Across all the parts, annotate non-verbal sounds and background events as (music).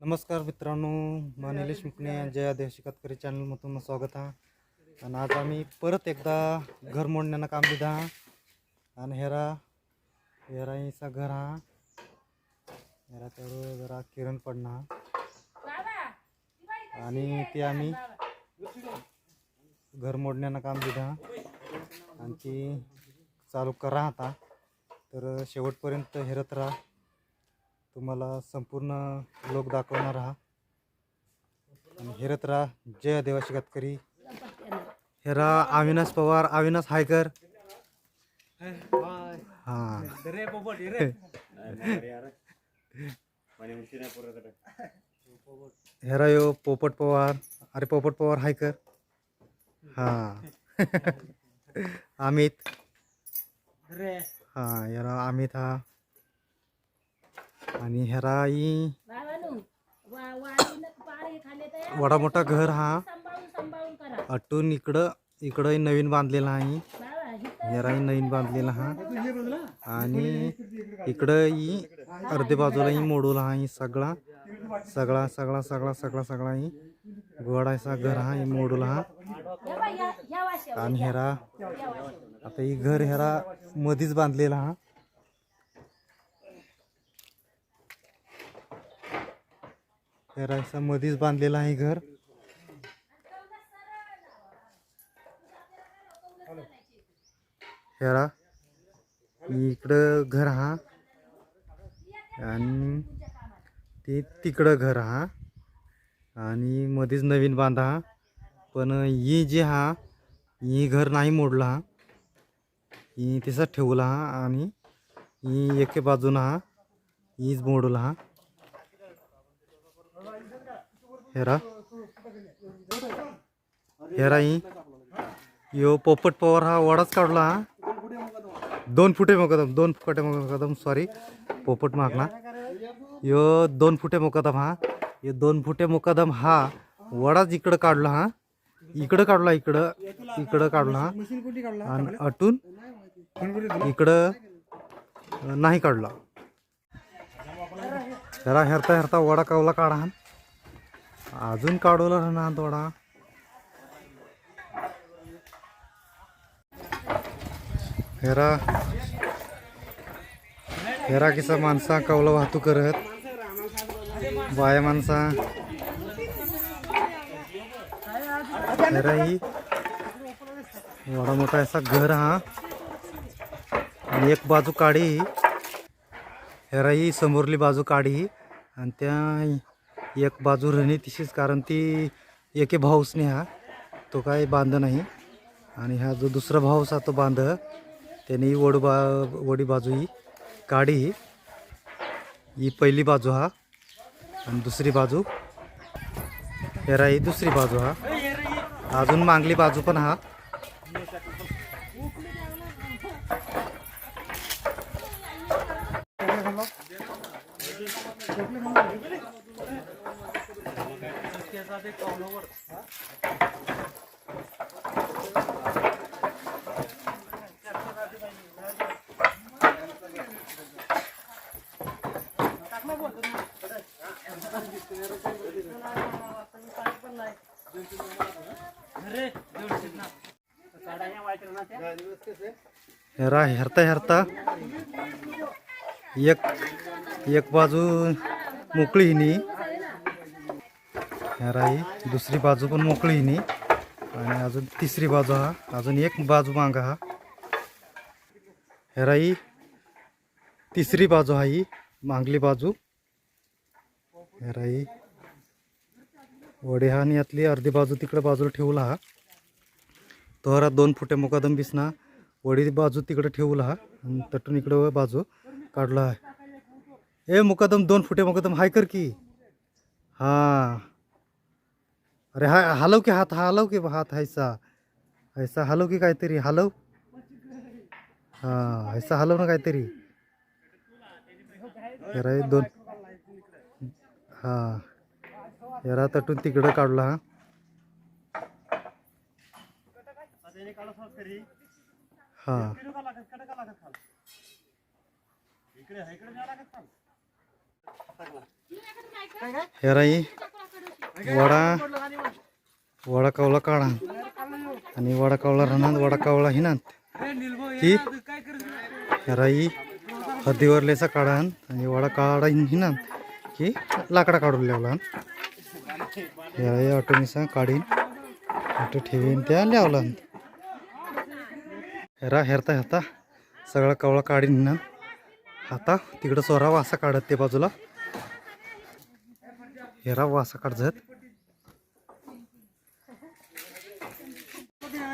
नमस्कार मित्रांनो मा निलेश मुकणे जया देवशी कातकरी चॅनलमधून स्वागत आहे आणि आज आम्ही परत एकदा घर मोडण्यानं काम दिलं हा. आणि हेरा हेराईचा घर हा. हेरा तेवढं जरा किरण पडणार आणि ते आम्ही घर मोडण्यानं काम दिलं आणि ती चालू करा आता. तर शेवटपर्यंत हेरत राहा. तुम्हाला संपूर्ण लोक दाखवणार हा आणि हेरत राहा. जय देवाशी कातकरी हेरा अविनाश पवार अविनाश हायकर. हेरा यो पोपट पवार. अरे पोपट पवार हायकर. हा. (laughs) अमित. हा यारा अमित हा. आणि हेरा ही वडा मोठा घर हा. अटून इकडं इकडं नवीन बांधलेला आहे. हेराही नवीन बांधलेला हा. आणि इकडं ही अर्धे बाजूला ही मोडूला हा सगळा. सगळा सगळा सगळा सगळा सगळा ही गोडायचा घर हा ही मोडूला हा. आणि हेरा आता ही घर हेरा मधीच बांधलेला हा. हेरायचा मधीच बांधलेला आहे घर. हेरा इकडं घर हा. आणि ते तिकडं घर हा. आणि मध्येच नवीन बांधा हा. पण ही जी हा ही घर नाही मोडला हा. ही तसंच ठेवला हा आणि ही एके बाजूनं हा. हीच मोडला हा. हेरा. हेरा ही. यो पोपट पवार हा वडाच काढला हा. दोन फुटे मोकदम दोन फुटे मुकदम सॉरी पोपट मागला. यो दोन फुटे मुकदम हा. यो दोन फुटे मुकदम हा. वडाच इकडं काढला हा. इकडं काढला इकडं. इकडं काढला हा. आणि अटून इकडं नाही काढला. हेरा हेरता हेरता वडा कावला काढा हा. अजून काढवला ना थोडा. हेरा. हेरा किसा माणसा कवलं वाहतूक करत. बाया माणसा. हेरा ही एवढा मोठा असा घर हा. आणि एक बाजू काढी हेरा ही समोरली बाजू काढी आणि त्या एक बाजू राहणे तिशीच कारण ती एके भाऊसने हा तो काय बांध नाही. आणि हा जो दुसरा भाऊस हा तो बांध. त्याने ही वड बा वडी बाजू ही काढी. ही पहिली बाजू हा आणि दुसरी बाजू. हेरा ही दुसरी बाजू हा. अजून मांगली बाजू पण हा. हेरा हेरता हेरता. एक एक बाजू मोकळी हिनी. हेरा दुसरी बाजू पण मोकळी नाही आणि अजून तिसरी बाजू हा अजून एक बाजू मागा हा. हेरा तिसरी बाजू हा ही मांगली बाजू. हेरा वडे हा आणि यातली अर्धी बाजू तिकडे बाजूला ठेवला हा. तोहरा दोन फुटे मुकादम बिसना वडी बाजू तिकडे ठेवला हा. आणि तटून इकडं बाजू काढला आहे ए मुकादम दोन फुटे मुकादम हाय कर की. हां. अरे हा की हात हलव की हात हायसा ऐसा हलव की काहीतरी हलव हा ऐसा हलव ना काहीतरी जरा हे दोन हा जरा तटून तिकडं काढला, हा. हा. हेराई वडा वडा कावला काढा. आणि वडा कावला रानात वडा कावळा हिनात. ही हेराई हद्दीवरलेचा काढान आणि. वडा काढा हिनात की लाकडा काढून लावला हेराई ऑटोनिसा काढीन. ऑटो ठेवीन त्या लावला हेरा हेरता हेरता. सगळा कवळा काढीन ना आता तिकडं सोरा वासा काढत ते बाजूला. हेरा वासा काढत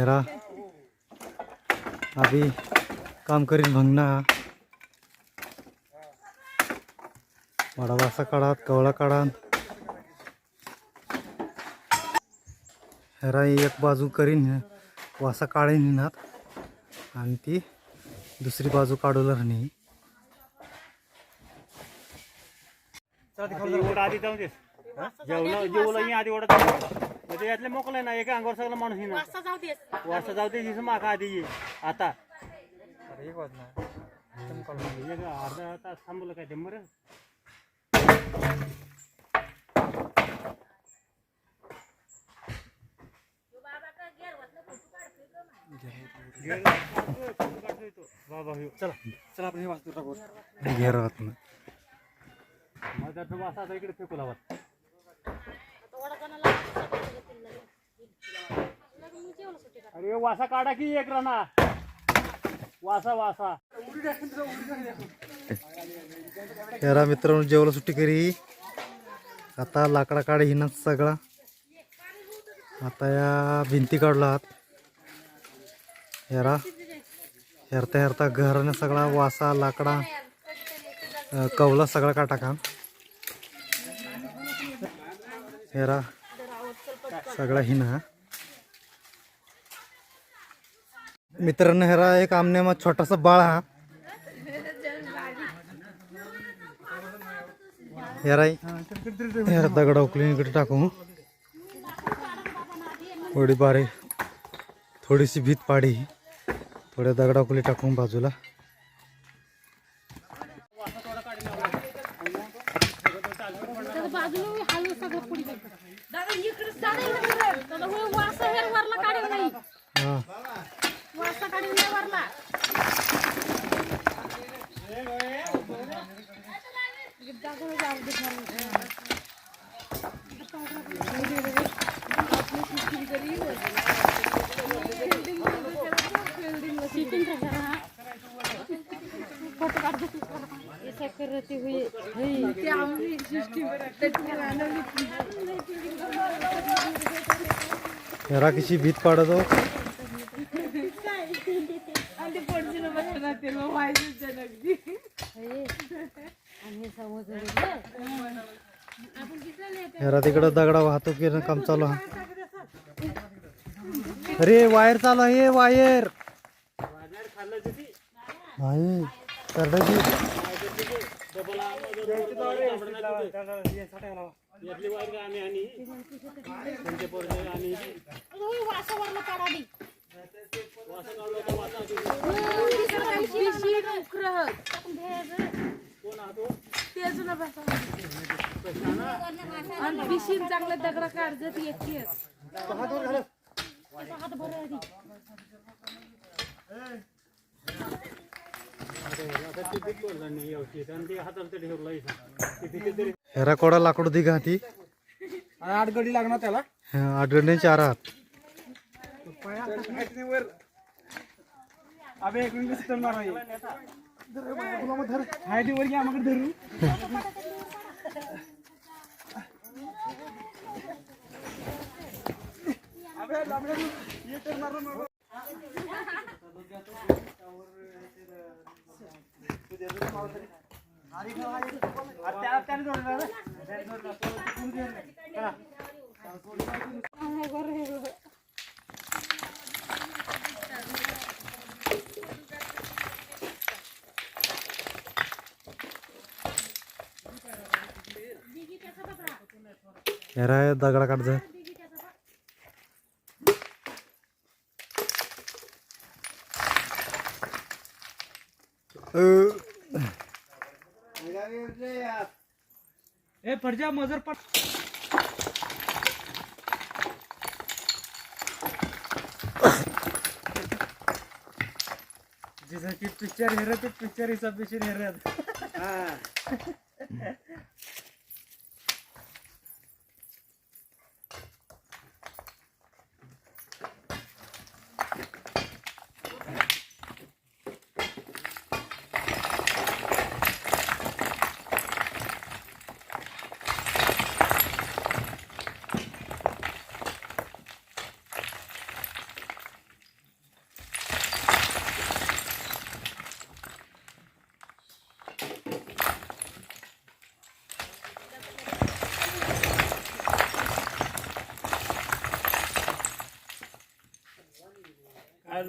हेरा अभी काम करीन भंगना वडा वासा काढात कवळा काढान. हेरा एक बाजू करीन वासा काढीन हिनात. आणि ती दुसरी बाजू काढूला राहणी. आधी जाऊन दे. जेवलं जेवलं आधी ओढत म्हणजे यातले मोकळे ना एका अंगावर सगळं माणूस येणार वाजता जाऊ दे. जाऊ माका आधी ये. आता. एक अर्धा तास थांबवलं काय ते बरं? बाबा ह्यो. चला. चला आपण हे वाचतो टाकू. घेर राहत ना वासा आता इकडे फेकू लावत अरे वासा काढा की एक राणा. वासा वासा. यारा मित्रांनो जेवलं सुट्टी करी. आता लाकडा काढ हिनाच सगळा. आता या भिंती काढलात हेरा हेरता हेरता घराने सगळा वासा लाकडा कवला सगळा काटा का हेरा सगळा हिना. मित्रांनो हेरा एक आमने छोटासा बाळ हा. हेराई हेर दगड उकली इकडे टाकू थोडी बारीक थोडीशी भीत पाडी. थोड्या दगडा उकली टाकून बाजूला. बाजूला हो. हा करते हुए कशी भीत पाडतो हेरा तिकडं दगडा वाहतूक काम चालू हा अरे वायर चालू आहे वायर. नाही यातली वायर का आणि त्यांचे पोरगे दगडा काढत येते हात भर आधी ते बिग बोलला नाही व्यवस्थित आणि तरी कोडा लाकूड दिघा ती आठ गडी लागणार त्याला. आठवडे चार हात. अबे एक मिनिट मारा हायटी वर घ्या मग धरू (laughs) अबे लांबड्या ये टर्न मारू नको. अरे त्याला- त्याला साडी जोडला रे. साडी जोडला. तो- तो पुढे दे रे. चला. हेरा दगडा काढचं ए फडजा मजर पट जसं की पिक्चर हेर ते पिक्चर हिसाब पिक्चर हेर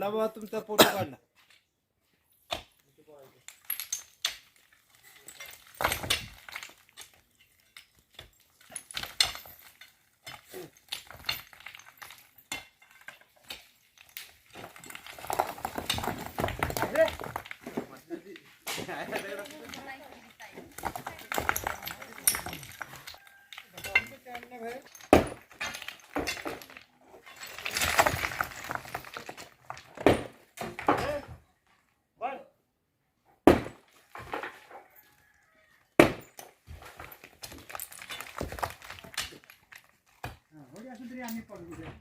काढला बाबा तुमचा फोटो काढला पाणी पडू द्या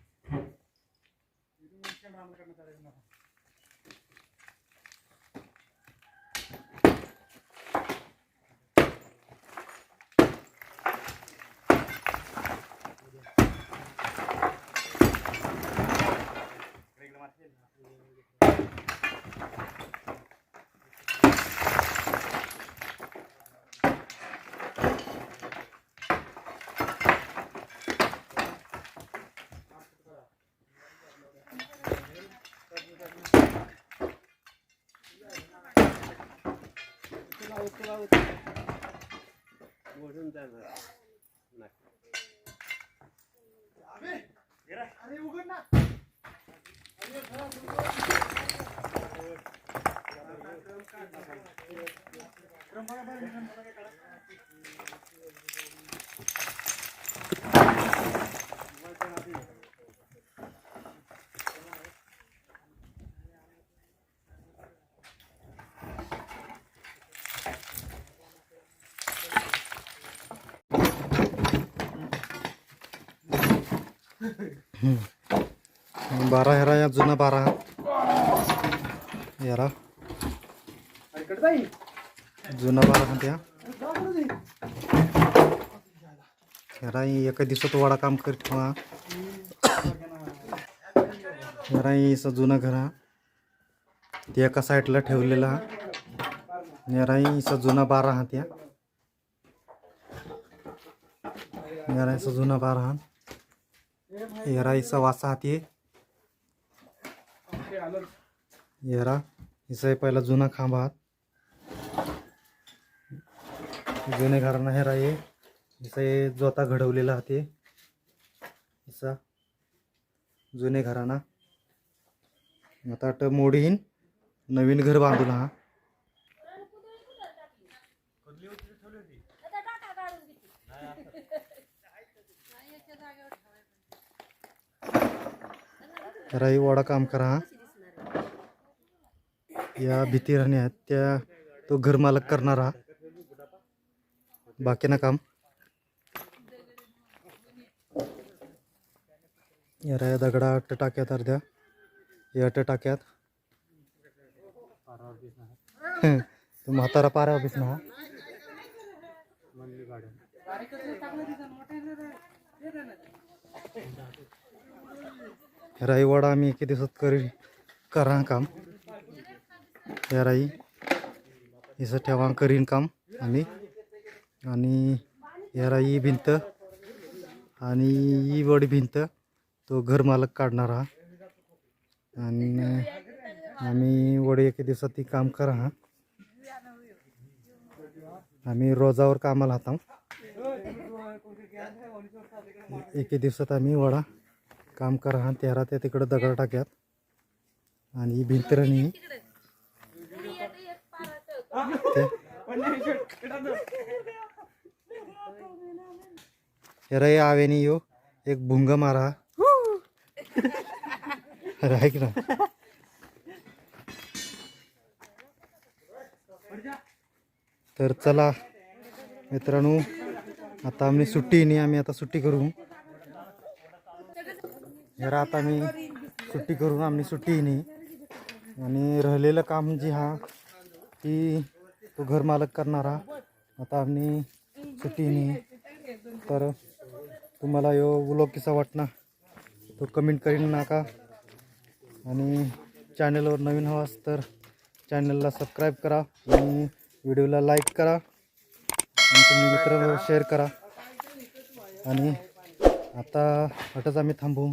Hey. बारा हेरा या जुना बारा हेरा जुना बारा हा त्या हेरा एका दिवसात वाडा काम करीत ठेवा हेरा जुना घर हा। ते एका साईडला ठेवलेला हा। हेरा जुना बारा हा त्या हेरा जुना बारा हा। हेरा इसा वासा हाती. हेरा इसा पहिला जुना खांबा हात जुने घराणा हेरा ये इसा हे जोता घडवलेला हाते. इसा जुने घराणा. आता अट मोडीन नवीन घर बांधून हा राई वाडा काम करा हा. या भीती राहण्या आहेत त्या तो घर मालक हा. बाकी ना काम. या राया दगडा अट्ट टाक्यात अर्ध्या या अट्ट टाक्यात. (laughs) तो म्हातारा पारा ऑफिस ना हा. वाडा आम्ही एके दिवसात करी करा काम. या राई हिचं ठेवा करीन काम आम्ही. आणि या राई भिंत आणि ही वडी भिंत तो घर मालक काढणार हा. आणि आम्ही वडी एके दिवसात ती काम करा हा. आम्ही रोजावर कामाला हाताव एके दिवसात आम्ही वडा काम करा हा तेरा त्या तिकडं दगड टाक्यात. आणि ही भिंतरणी. ते. अरे आवेनी यो एक भुंग मारा. राय ऐक ना. तर चला मित्रांनो आता आम्ही सुट्टी नाही आम्ही आता सुट्टी करू. जरा आता आम्ही सुट्टी करून आम्ही सुट्टी नाही आणि राहिलेलं काम जे हा ती तो घर मालक करणारा. आता आम्ही सुट्टी नाही तर तुम्हाला यो व्लॉग कसा वाटणार तो कमेंट करीन नका. आणि चॅनलवर नवीन हवास तर चॅनलला सबस्क्राईब करा आणि व्हिडिओला लाईक करा. आणि तुम्ही मित्रांवर शेअर करा. आणि आता हटच आम्ही थांबू.